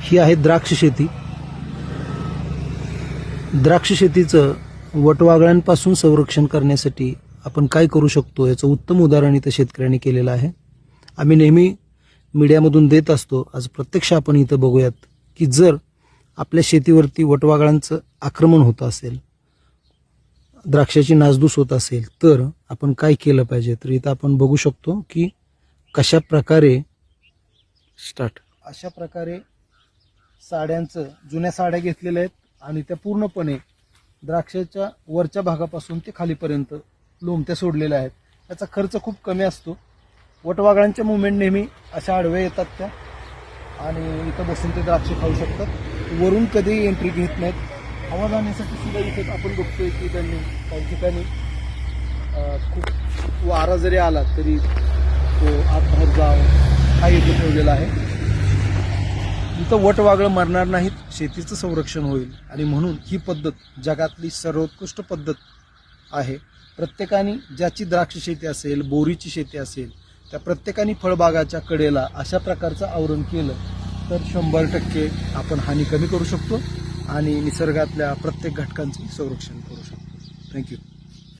ही आहे द्राक्ष शेती. द्राक्ष शेतीचं वटवागळांपासून संरक्षण करण्यासाठी आपण काय करू शकतो याचं उत्तम उदाहरण इथं शेतकऱ्यांनी केलेलं आहे. आम्ही नेहमी मीडियामधून देत असतो आज प्रत्यक्ष आपण इथं बघूयात की जर आपल्या शेतीवरती वटवागळांचं आक्रमण होत असेल द्राक्षाची नासधूस होत असेल तर आपण काय केलं पाहिजे? तर इथं आपण बघू शकतो की कशा प्रकारे स्टार्ट अशा प्रकारे साड्यांचं जुन्या साड्या घेतलेल्या आहेत आणि त्या पूर्णपणे द्राक्षाच्या वरच्या भागापासून ते खालीपर्यंत लोमत्या सोडलेल्या आहेत. त्याचा खर्च खूप कमी असतो. वटवागळांच्या मुवमेंट नेहमी अशा आडव्या येतात त्या. आणि इथं बसून ते द्राक्षे खाऊ शकतात. वरून कधीही एंट्री घेत नाहीत. हवा जाण्यासाठी सुद्धा इथे आपण बघतोय की त्यांनी काही ठिकाणी खूप वारा जरी आला तरी तो आत बाहेर हा इथे ठेवलेला आहे. इथं वटवागळं मरणार नाहीत शेतीचं संरक्षण होईल. आणि म्हणून ही पद्धत जगातली सर्वोत्कृष्ट पद्धत आहे. प्रत्येकाने ज्याची द्राक्ष शेती असेल बोरीची शेती असेल त्या प्रत्येकाने फळबागाच्या कडेला अशा प्रकारचं आवरण केलं तर शंभर टक्के आपण हानी कमी करू शकतो आणि निसर्गातल्या प्रत्येक घटकांचे संरक्षण करू शकतो. थँक्यू